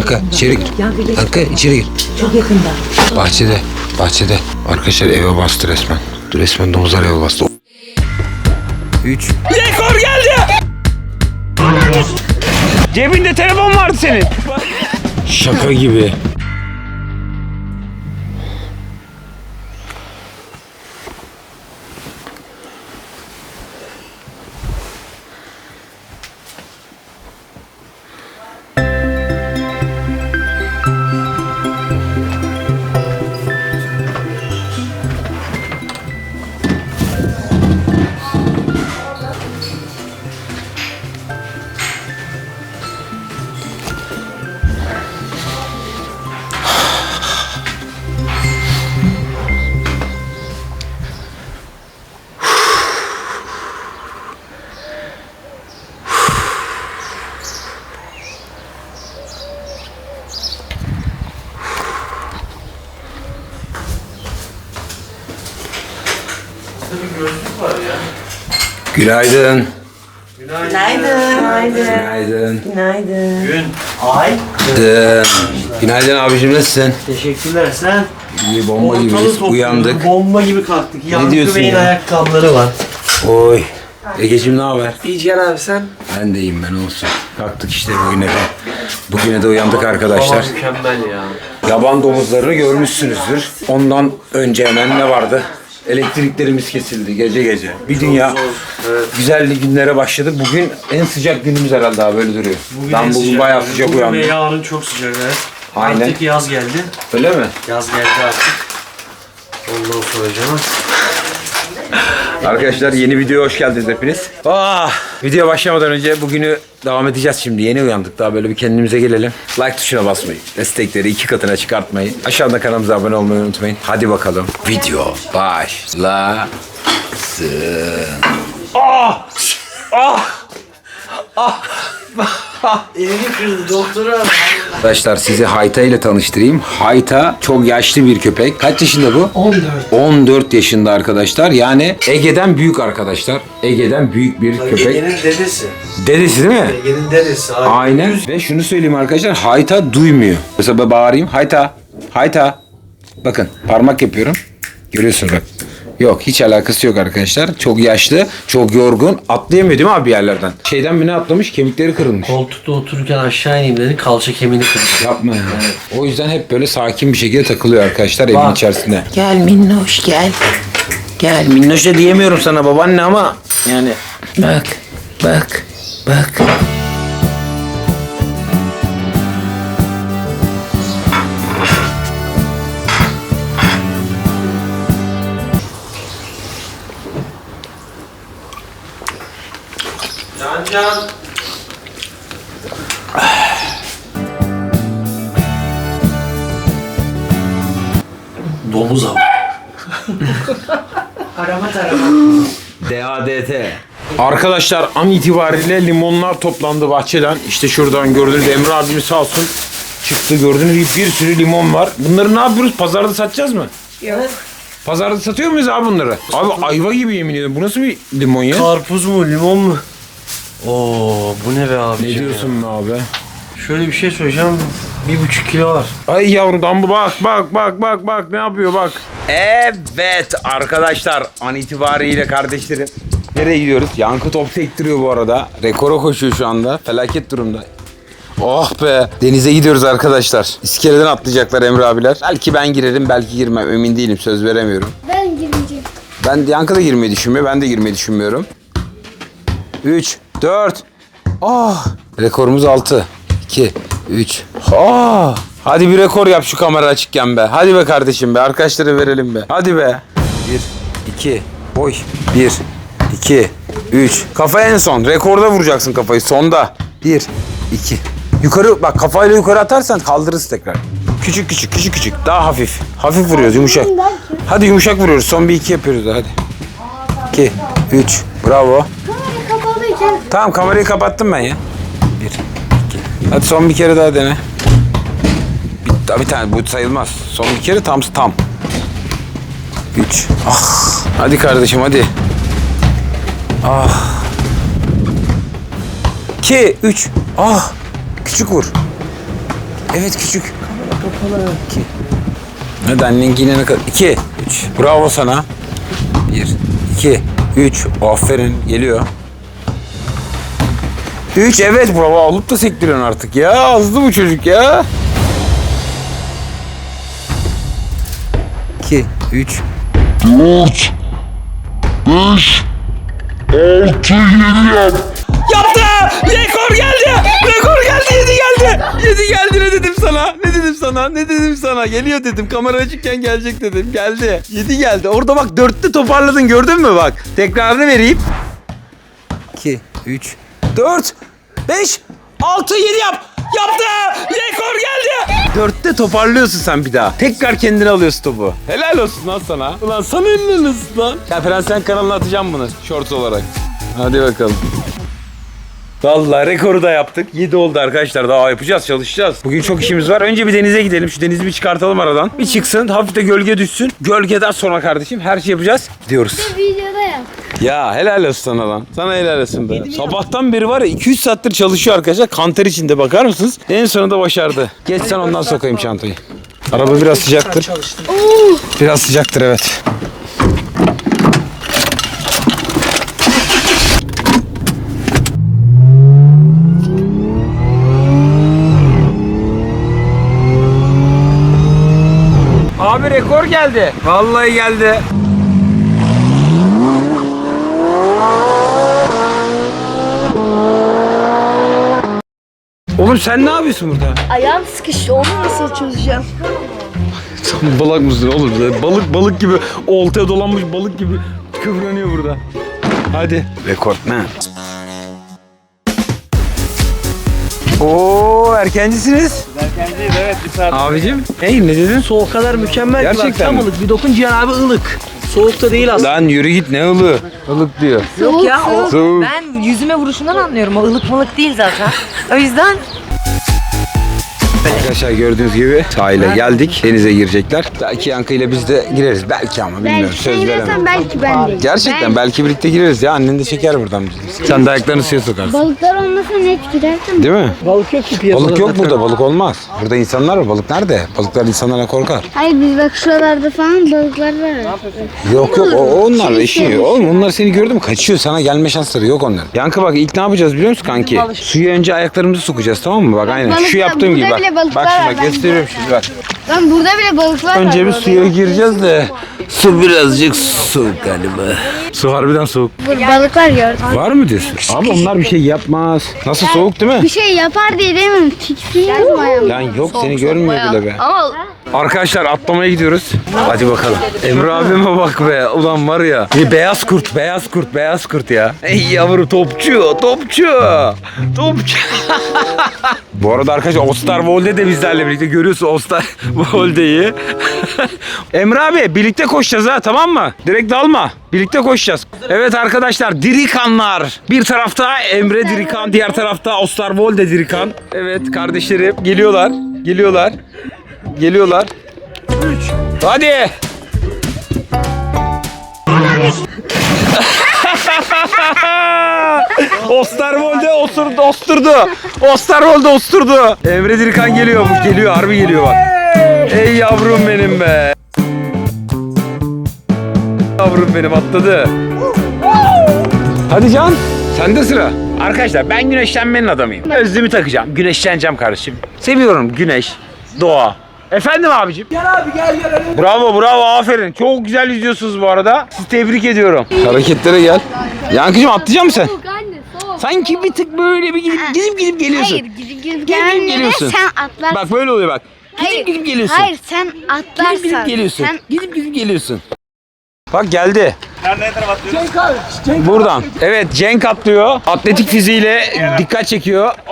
Kanka içeri gir. Kanka içeri gir. Çok yakında. Bahçede. Bahçede. Arkadaşlar eve bastı resmen. Resmen domuzlar eve bastı. 3 Rekor geldi. Cebinde telefon vardı senin. Şaka gibi. Günaydın. Günaydın. Günaydın. Günaydın. Günaydın. Gün. Ay. Günaydın. Günaydın abicim nasılsın? Teşekkürler sen. İyi bomba Ortalığı gibiyiz. topluyordun, Uyandık. Bomba gibi kalktık. Yankı diyorsun Bey'in ya? ayakkabıları var. Oy. Egeciğim ne haber? İyice abi sen. Ben de iyiyim ben olsun. Kalktık işte bugüne de. Bugüne de uyandık arkadaşlar. Hava mükemmel ya. Yaban domuzlarını görmüşsünüzdür. Ondan önce hemen ne vardı? Elektriklerimiz kesildi gece gece. Bir dünya güzelli günlere başladık. Bugün en sıcak günümüz herhalde abi böyle duruyor. ben en bugün sıcak bayağı sıcak Bugün uyandım. ve yarın çok sıcak evet. Aynen. Artık yaz geldi. Öyle mi? Yaz geldi artık. Ondan sonra canım. Arkadaşlar yeni videoya hoş geldiniz hepiniz. Ah, video başlamadan önce bugünü devam edeceğiz şimdi. Yeni uyandık daha böyle bir kendimize gelelim. Like tuşuna basmayı, destekleri iki katına çıkartmayı, aşağıda kanalımıza abone olmayı unutmayın. Hadi bakalım. Video başlasın. Elini kırdı doktora. Arkadaşlar sizi Hayta ile tanıştırayım. Hayta çok yaşlı bir köpek. Kaç yaşında bu? 14. 14 yaşında arkadaşlar. Yani Ege'den büyük arkadaşlar. Ege'den büyük bir köpek. Ege'nin dedesi. Dedesi değil mi? Ege'nin dedesi. Abi. Aynen. Ve şunu söyleyeyim arkadaşlar. Hayta duymuyor. Mesela bağırayım. Hayta. Hayta. Bakın parmak yapıyorum. Görüyorsunuz bak. Yok hiç alakası yok arkadaşlar. Çok yaşlı, çok yorgun. Atlayamıyor değil mi abi bir yerlerden? Şeyden mi ne atlamış? Kemikleri kırılmış. Koltukta otururken aşağı ineyim dedi. Kalça kemiğini kırdı. Yapma ya. O yüzden hep böyle sakin bir şekilde takılıyor arkadaşlar evin Bak. içerisinde. Gel minnoş gel. Gel minnoş da diyemiyorum sana babaanne ama yani Bak. Bak. Bak. Can Can. Domuz avı. Arama tarama. DADT. Arkadaşlar an itibariyle limonlar toplandı bahçeden. İşte şuradan gördüğünüz Emre abimiz sağ olsun çıktı gördüğünüz gibi bir sürü limon var. Bunları ne yapıyoruz? Pazarda satacağız mı? Yok. Pazarda satıyor muyuz abi bunları? Abi ayva gibi yemin ediyorum. Bu nasıl bir limon ya? Karpuz mu limon mu? Oo bu ne be abi? Ne diyorsun be abi? Şöyle bir şey söyleyeceğim. Bir buçuk kilo var. Ay yavrudan bu bak bak bak bak bak ne yapıyor bak. Evet arkadaşlar an itibariyle kardeşlerim. Nereye gidiyoruz? Yankı top sektiriyor bu arada. Rekora koşuyor şu anda. Felaket durumda. Oh be. Denize gidiyoruz arkadaşlar. İskeleden atlayacaklar Emre abiler. Belki ben girerim belki girmem. Emin değilim söz veremiyorum. Ben girmeyeceğim. Ben Yankı da girmeyi düşünmüyor. Ben de girmeyi düşünmüyorum. 3, 4. Ah! Rekorumuz 6. 2, 3. Ah! Hadi bir rekor yap şu kamera açıkken be. Hadi be kardeşim be. Arkadaşlara verelim be. Hadi be. 1, 2. Oy. 1, 2, 3. Kafa en son. Rekorda vuracaksın kafayı. Sonda. 1, 2. Yukarı bak kafayla yukarı atarsan kaldırırız tekrar. Küçük küçük küçük küçük. Daha hafif. Hafif vuruyoruz yumuşak. Hadi yumuşak vuruyoruz. Son bir iki yapıyoruz hadi. 2, 3. Bravo. Kamera Tamam kamerayı kapattım ben ya. 1, 2. Hadi son bir kere daha dene. Bir, bir tane bu sayılmaz. Son bir kere tam tam. 3. Ah. Hadi kardeşim hadi. Ah. 2, 3. Ah. Küçük vur. Evet küçük. İki. Hadi annen giyinene kadar. İki. Üç. Bravo sana. Bir. iki, Üç. Aferin. Geliyor. Üç. Evet bravo. Alıp da sektiriyorsun artık ya. Azdı bu çocuk ya. İki. Üç. Yaptı! Rekor geldi! Rekor geldi! Yedi geldi! Yedi geldi ne dedim sana? Ne dedim sana? Ne dedim sana? Geliyor dedim. Kamera açıkken gelecek dedim. Geldi. Yedi geldi. Orada bak dörtte toparladın gördün mü bak? Tekrarını vereyim. 2, 3, 4, 5, 6, 7 yap. Yaptı! Rekor geldi! Dörtte toparlıyorsun sen bir daha. Tekrar kendine alıyorsun topu. Helal olsun lan sana. Ulan sana olsun lan. Ya Prens sen kanalına atacağım bunu short olarak. Hadi bakalım. Vallahi rekoru da yaptık. 7 oldu arkadaşlar. Daha yapacağız, çalışacağız. Bugün çok işimiz var. Önce bir denize gidelim. Şu denizi bir çıkartalım aradan. Bir çıksın. Hafif de gölge düşsün. Gölgeden sonra kardeşim her şey yapacağız. Gidiyoruz. Videoda yap. Ya helal olsun sana lan. Sana helal olsun be. Sabahtan beri var ya 200 saattir çalışıyor arkadaşlar. Kanter içinde bakar mısınız? En sonunda başardı. Geç sen ondan sokayım çantayı. Araba biraz sıcaktır. Biraz sıcaktır evet. Abi rekor geldi. Vallahi geldi. Oğlum sen ne yapıyorsun burada? Ayağım sıkıştı. Onu nasıl çözeceğim? Balık mısın oğlum? Balık balık gibi oltaya dolanmış balık gibi kıvranıyor burada. Hadi. Rekord Oo erkencisiniz. Erkenciyiz evet bir saat. Abicim. Hey ne dedin? O kadar mükemmel Gerçekten ki bak tam mi? ılık. Bir dokun Cihan abi ılık. Soğukta değil aslında. Lan yürü git ne ılığı? Ilık diyor. Yok ya o Soğuk. ben yüzüme vuruşundan anlıyorum. O ılık mılık değil zaten. O yüzden Arkadaşlar gördüğünüz gibi sahile geldik. Denize girecekler. Belki Yankı ile biz de gireriz. Belki ama bilmiyorum. Belki Söz sen veremem. girersen belki ben de. Gerçekten belki birlikte gireriz ya. Annen de çeker buradan bizi. Sen de ayaklarını suya sokarsın. Balıklar olmasa net gidersin. Değil mi? Balık yok ki piyasada. Balık yok zaten. burada. Balık olmaz. Burada insanlar var. Balık nerede? Balıklar insanlara korkar. Hayır biz bak şuralarda falan balıklar var. Yok yok o, o onlarla Şey işi yok. Oğlum onlar seni gördü mü kaçıyor sana gelme şansları yok onların. Yankı bak ilk ne yapacağız biliyor musun kanki? Suya önce ayaklarımızı sokacağız tamam mı? Bak aynen balıklar- şu yaptığım gibi burada bak. bile balıklar Bak şimdi var bak bence. gösteriyorum şimdi bak. Lan burada bile balıklar var. Önce bir orada. suya gireceğiz de su birazcık soğuk galiba. Su harbiden soğuk. Burada balıklar gördüm. Var mı diyorsun? Abi onlar bir şey yapmaz. Nasıl soğuk değil mi? Bir şey yapar diye demiyorum. Tiksiniyorum ayağım. Lan yok seni görmüyor bile be. Ama Arkadaşlar atlamaya gidiyoruz. Hadi bakalım. Emre abime bak be. Ulan var ya. Bir beyaz kurt, beyaz kurt, beyaz kurt ya. Ey yavru topçu, topçu. Topçu. Bu arada arkadaşlar Ostar Volde de bizlerle birlikte. Görüyorsun Ostar Volde'yi. Emre abi birlikte koşacağız ha tamam mı? Direkt dalma. Birlikte koşacağız. Evet arkadaşlar Dirikanlar. Bir tarafta Emre Dirikan, diğer tarafta Ostar Volde Dirikan. Evet kardeşlerim geliyorlar. Geliyorlar. Geliyorlar. Hadi. Osterwolde osurdu, osturdu. Osterwolde osturdu. Emre Dirkan geliyor. Geliyor, harbi geliyor bak. Ey yavrum benim be. Yavrum benim atladı. Hadi Can. Sende sıra. Arkadaşlar ben güneşlenmenin adamıyım. Özlüğümü takacağım. Güneşleneceğim kardeşim. Seviyorum güneş, doğa. Efendim abicim? Gel abi gel gel. Bravo bravo aferin. Çok güzel yüzüyorsunuz bu arada. Sizi tebrik ediyorum. Hareketlere gel. Yankıcığım atlayacak mısın? Soğuk anne soğuk. Sanki bir tık böyle bir gidip gidip gidip geliyorsun. Hayır gidip gidip gelmeden geliyorsun. sen atlar. Bak böyle oluyor bak. Gidip Hayır, gidip geliyorsun. Hayır sen atlarsan. Gidip gidip geliyorsun. Sen Gidip gidip geliyorsun. Bak geldi. Nerede taraf atıyorsun? Buradan. Evet Cenk atlıyor. Atletik fiziğiyle dikkat çekiyor.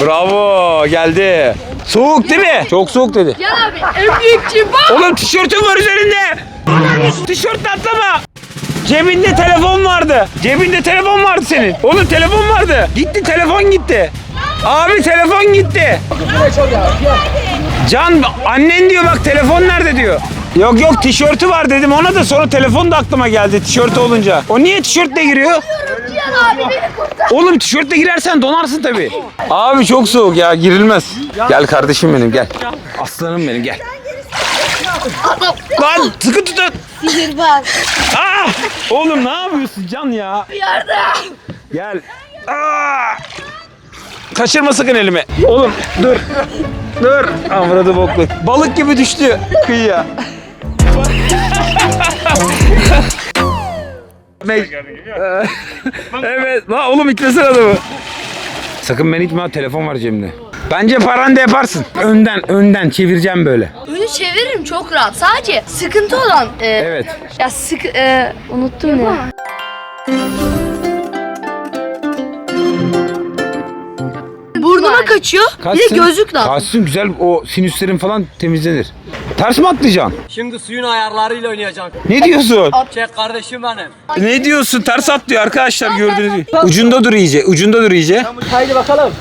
Bravo geldi. Soğuk değil mi? Çok soğuk dedi. Gel abi en büyük bak. Oğlum tişörtüm var üzerinde. Tişörtle atlama. Cebinde telefon vardı. Cebinde telefon vardı senin. Oğlum telefon vardı. Gitti telefon gitti. Abi telefon gitti. Can annen diyor bak telefon nerede diyor. Yok yok tişörtü var dedim ona da sonra telefon da aklıma geldi tişörtü olunca. O niye tişörtle giriyor? abi beni kurtar. Oğlum tişörtle girersen donarsın tabii. Abi çok soğuk ya girilmez. Gel kardeşim benim gel. Aslanım benim gel. Lan sıkı tutun. Sihirbaz. Aa! Oğlum ne yapıyorsun Can ya? Yardım. Gel. Aa! Kaçırma sakın elimi. Oğlum dur. Dur. Avradı boklu. Balık gibi düştü kıyıya. Evet. La oğlum itlesene adamı. Sakın beni itme telefon var cebimde. Bence paran da yaparsın. Önden önden çevireceğim böyle. Önü çeviririm çok rahat. Sadece sıkıntı olan e, Evet. ya sık e, unuttum ya. Burnuma kaçıyor. Bir de gözlük lazım. Kaçsın güzel o sinüslerin falan temizlenir. Ters mi atlayacaksın? Şimdi suyun ayarlarıyla oynayacaksın. Ne diyorsun? Çek kardeşim benim. Ne diyorsun? Ters atlıyor arkadaşlar gördüğünüz gibi. Ucunda dur iyice. Ucunda dur iyice. Haydi bakalım.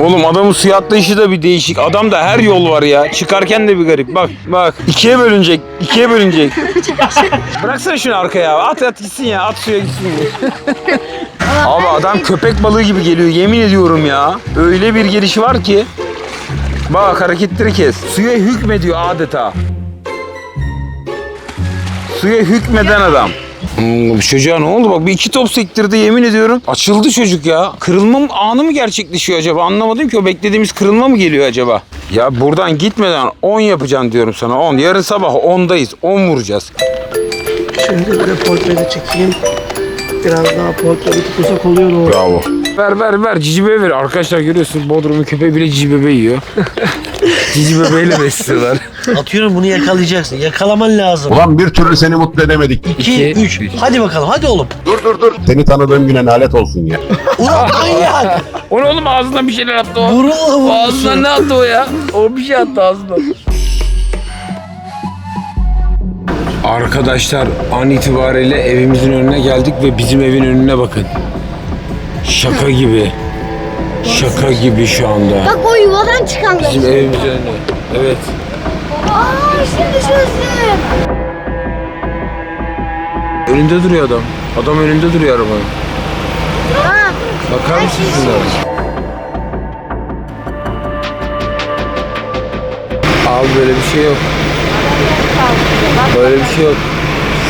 Oğlum adamın suya atlayışı da bir değişik. Adamda her yol var ya. Çıkarken de bir garip. Bak bak. ikiye bölünecek. ikiye bölünecek. Bıraksana şunu arkaya. At at gitsin ya. At suya gitsin. Abi adam köpek balığı gibi geliyor. Yemin ediyorum ya. Öyle bir gelişi var ki. Bak hareketleri kes. Suya hükmediyor adeta. Suya hükmeden adam. Hmm, çocuğa ne oldu bak bir iki top sektirdi yemin ediyorum. Açıldı çocuk ya. Kırılma mı- anı mı gerçekleşiyor acaba anlamadım ki o beklediğimiz kırılma mı geliyor acaba? Ya buradan gitmeden 10 yapacaksın diyorum sana 10. Yarın sabah 10'dayız 10 vuracağız. Şimdi böyle portrede çekeyim. Biraz daha portre bir tık uzak oluyor o. Bravo. Ver ver ver cici bebe ver. Arkadaşlar görüyorsun Bodrum'un köpeği bile cici bebe yiyor. cici bebeyle besliyorlar. Atıyorum bunu yakalayacaksın. Yakalaman lazım. Ulan bir türlü seni mutlu edemedik. 2, İki, 3. üç. Hadi bakalım hadi oğlum. Dur dur dur. Seni tanıdığım güne lanet olsun ya. Ulan manyak. O ne oğlum ağzından bir şeyler attı o. Vurulma Ağzından ne attı o ya? O bir şey attı ağzından. Arkadaşlar an itibariyle evimizin önüne geldik ve bizim evin önüne bakın. Şaka gibi. Şaka gibi şu anda. Bak o yuvadan çıkanlar. Bizim evimizin önüne. Evet. Aa şimdi çözdüm. Önünde duruyor adam. Adam önünde duruyor arabanın. Bakar mısın şuna? Abi böyle bir şey yok. Böyle bir şey yok.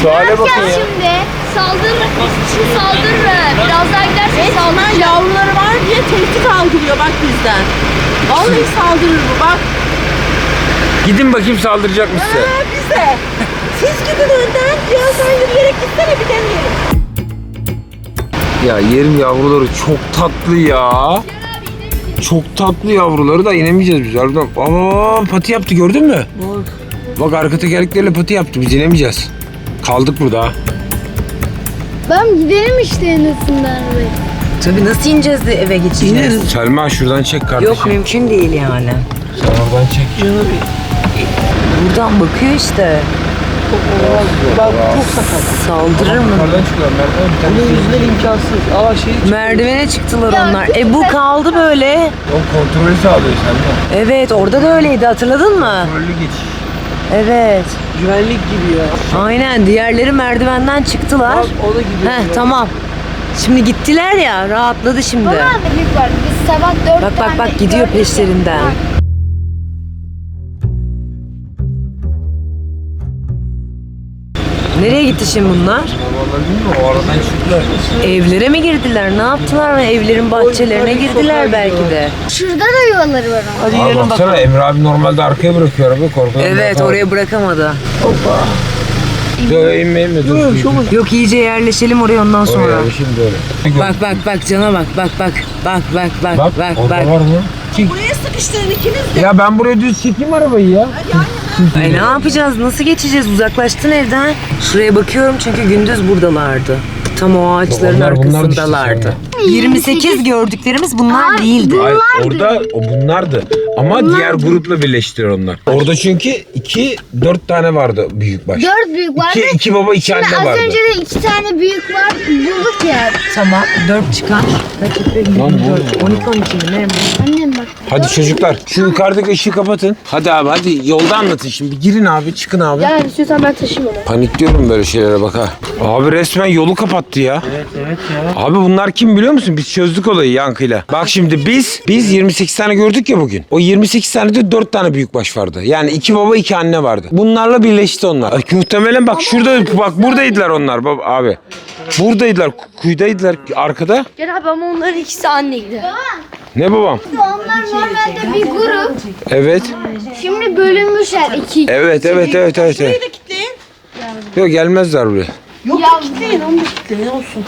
Şu hale bakın ya. şimdi. Saldırır. Şu saldırır. Biraz daha gidersen saldırır. Yavruları var diye tehdit algılıyor bak bizden. Vallahi saldırır bu bak Gidin bakayım saldıracak mı size? bize. Siz gidin önden ya sen yürüyerek gitsene bir deneyelim. Ya yerim yavruları çok tatlı ya. Çok tatlı yavruları da inemeyeceğiz biz. Harbiden. Aa, pati yaptı gördün mü? Bak arka tekerlekleriyle pati yaptı biz inemeyeceğiz. Kaldık burada. Ben gidelim işte en azından. Tabii nasıl ineceğiz de eve geçeceğiz? Selma şuradan çek kardeşim. Yok mümkün değil yani. Sen oradan çek. Buradan bakıyor işte. Bak çok sakat. Saldırır mı? Yukarıdan çıkıyorlar. Merdiven bir tane. Bunun yüzünden imkansız. Aa şey Merdivene çıktılar onlar. E bu kaldı böyle. O kontrolü sağlıyor Selma. Evet orada da öyleydi hatırladın mı? Kontrollü geçiş. Evet. güvenlik gibi ya. Aynen diğerleri merdivenden çıktılar. Bak o da gidiyor. Heh tamam. Şimdi gittiler ya rahatladı şimdi. Baba büyük var. Biz sabah dört Bak bak bak gidiyor peşlerinden. Nereye gitti şimdi bunlar? Vallahi bilmiyorum o aradan çıktılar. Evlere mi girdiler? Ne yaptılar? Evlerin bahçelerine girdiler belki de. Şurada da yuvaları var ama. Hadi Abi yiyelim baksana bakalım. Emre abi normalde arkaya bırakıyor arabayı korkudan. Evet bırakamaz. oraya bırakamadı. Dur inme inme dur. dur. Yok iyice yerleşelim oraya ondan sonra. Oraya şimdi öyle. Bak bak bak cana bak bak bak bak bak bak Bak, bak orada bak. var mı? Buraya sıkıştırın ikiniz de. Ya ben buraya düz çekeyim arabayı ya. Ay ne yapacağız? Nasıl geçeceğiz? Uzaklaştın evden. Şuraya bakıyorum çünkü gündüz buradalardı. Tam o ağaçların Onlar- düştü arkasındalardı. 28 gördüklerimiz bunlar değildi. Hayır orada o bunlardı. Ama diğer grupla birleştirir onlar. Orada çünkü iki dört tane vardı büyükbaş. Dört büyük vardı. İki, iki baba iki anne Az vardı. önce de iki tane büyük var bulduk ya. Tamam 4 çıkar. Kaç yapıyor? Lan ne oluyor? 12 12 mi ne? Annem bak. Hadi çocuklar şu yukarıdaki ışığı kapatın. Hadi abi hadi yolda anlatın şimdi. Girin abi çıkın abi. Gel istiyorsan ben taşıyayım onu. Panikliyorum böyle şeylere bak ha. Abi resmen yolu kapattı ya. Evet evet ya. Abi bunlar kim biliyor musun? Biz çözdük olayı yankıyla. Bak şimdi biz biz 28 tane gördük ya bugün. O 28 tane de 4 tane büyükbaş vardı. Yani iki baba iki anne vardı. Bunlarla birleşti onlar. Ay, muhtemelen bak şurada bak buradaydılar onlar baba abi. Buradaydılar, kuyudaydılar arkada. Gel abi ama onların ikisi anneydi. Ne babam? Onlar normalde bir grup. Evet. Şimdi bölünmüşler iki. Evet, evet, evet, evet. Şurayı evet. da kilitleyin. Yok gelmezler buraya. Yok Ya- yok kilitleyin onu da kilitleyin olsun.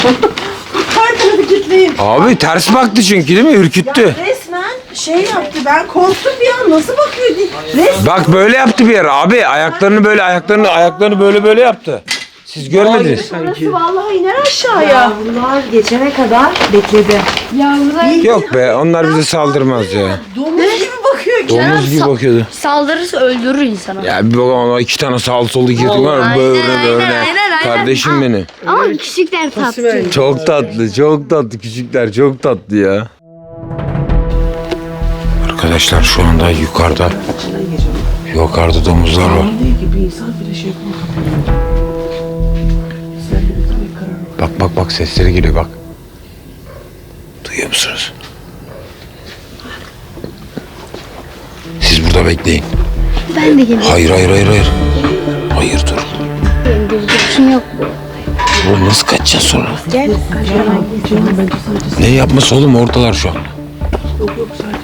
Her tarafı kilitleyin. Abi ters baktı çünkü değil mi? Ürküttü. Resmen şey yaptı ben korktum bir an nasıl bakıyor diye. Resmen Bak böyle yaptı bir ara abi. Ayaklarını böyle ayaklarını ayaklarını böyle böyle yaptı. Siz görmediniz. burası vallahi iner aşağıya. Bunlar geçene kadar bekledi. Yavrular Yok be onlar bize saldırmaz ya. Domuz gibi bakıyor ki. Domuz gibi bakıyordu. saldırırsa öldürür insanı. Ya bir bakalım ona iki tane sağlı sollu girdi var Aynen, böyle aynen, böyle. Kardeşim benim. Ama küçükler tatlı. Çok tatlı çok tatlı küçükler çok tatlı ya. Arkadaşlar şu anda yukarıda yukarıda domuzlar var. Şey Bak bak bak sesleri geliyor bak. Duyuyor musunuz? Siz burada bekleyin. Ben de geliyorum. Hayır hayır hayır hayır. Hayır dur. Gözüm yok. Oğlum nasıl kaçacağız sonra? Sadece Ne yapması oğlum oradalar şu an. yok yok sadece.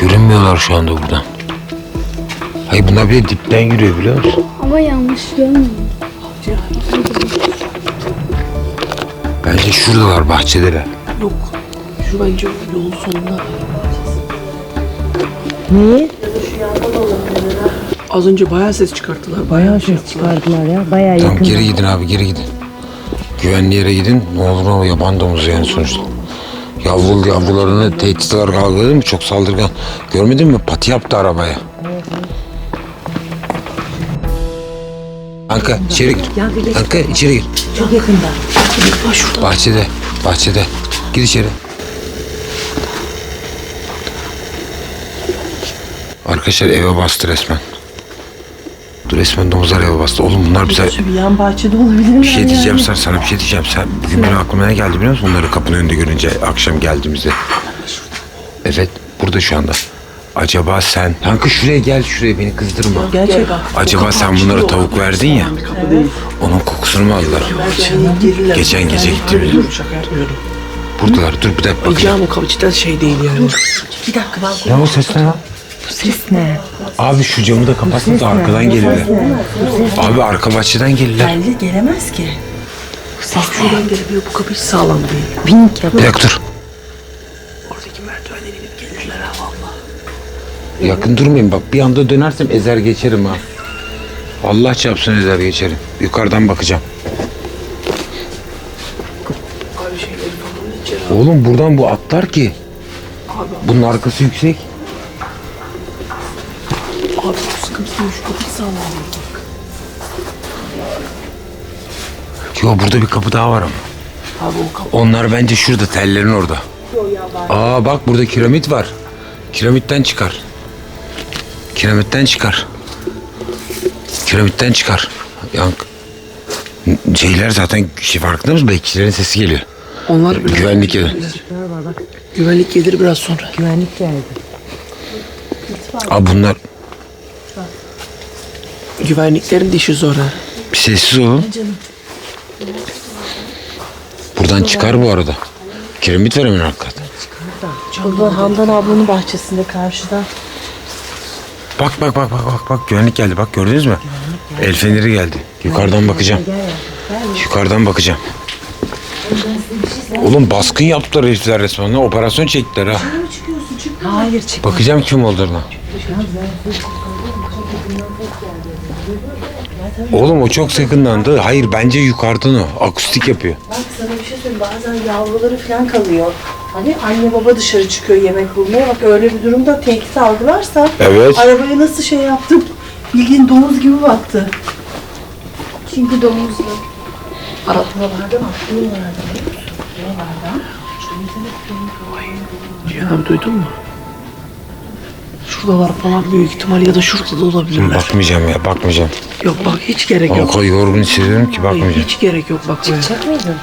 Görünmüyorlar şu anda buradan. Hayır bunlar bir de dipten yürüyor biliyor musun? Ama yanlış görmüyorum. Bence şuradalar bahçedeler. Yok. Şu bence yolun sonunda. Niye? Az önce bayağı ses çıkarttılar. Bayağı şey Çıkardılar ya bayağı Tamam yakın. geri gidin abi geri gidin. Güvenli yere gidin. Ne olur ne olur yaban domuzu yani sonuçta. Yavru yavrularını tehditler kavgadı mı çok saldırgan. Görmedin mi? Pati yaptı arabaya. Kanka içeri gir. Kanka içeri gir. Çok yakında. Bahçede. Bahçede. Gir içeri. Arkadaşlar eve bastı resmen. Dur resmen domuzlar eve bastı. Oğlum bunlar bize Bir yan bahçede olabilir bir şey diyeceğim sana, sana bir şey diyeceğim. Sen bugün benim aklıma ne geldi biliyor musun? Bunları kapının önünde görünce akşam geldiğimizde. Evet burada şu anda. Acaba sen... Kanka şuraya gel şuraya beni kızdırma. Gerçek. Acaba sen bunlara tavuk verdin ya. Onun kokusunu mu aldılar? Geçen gece gitti bile. Buradalar. Dur bir dakika bakayım. Diyeceğim o kapı cidden şey değil yani. Bir dakika ben Ne o ses ne lan? Ses ne? Abi şu camı da kapatın da arkadan gelirler. Abi arka bahçeden gelirler. Geldi gelemez ki. Bak şuradan gelebiliyor bu kapı hiç sağlam değil. Pink yap. Bir dakika dur. Oradaki merdivenden inip gelirler ha valla. Yakın durmayın bak bir anda dönersem ezer geçerim ha. Allah çarpsın ezer geçerim. Yukarıdan bakacağım. Abi şeyleri falan içeri Oğlum buradan bu atlar ki. Bunun arkası yüksek. Abi kapı değil. Yo burada bir kapı daha var ama. Abi o kapı Onlar bence şurada tellerin orada. Aa bak burada kiremit var. Kiremitten çıkar. Kiremitten çıkar. Kiremitten çıkar. Yank. Şeyler zaten şey farkında mısın? Bekçilerin sesi geliyor. onlar bile Güvenlik yeri. Güvenlik gelir biraz sonra. Güvenlik geldi. Aa bunlar Güvenliklerin dişi zor ha. bir sessiz olun. Buradan çıkar bu arada. Kiremit var hemen hakikaten. Burada Handan ablanın bahçesinde karşıda. Bak bak bak bak bak bak güvenlik geldi bak gördünüz mü? El feneri geldi. Yukarıdan bakacağım. Yukarıdan bakacağım. Oğlum baskın yaptılar herifler resmen. Operasyon çektiler ha. Hayır çık. Bakacağım kim olduğuna. Oğlum o çok yakındandı. Hayır bence yukarıdan o. Akustik yapıyor. Bak sana bir şey söyleyeyim. Bazen yavruları falan kalıyor. Hani anne baba dışarı çıkıyor yemek bulmaya. Bak öyle bir durumda tehdit algılarsa Evet. arabaya nasıl şey yaptım. Bildiğin domuz gibi baktı. Çünkü domuzlu. Ara buralarda bak. Buralarda. Buralarda. Abi duydun mu? Şuradalar falan büyük ihtimal ya da şurada da olabilirler. Bakmayacağım ya bakmayacağım. Yok bak hiç gerek O yok. kadar yorgun hissediyorum ki bakmayacağım. Hiç gerek yok bak. Çıkacak mıydın?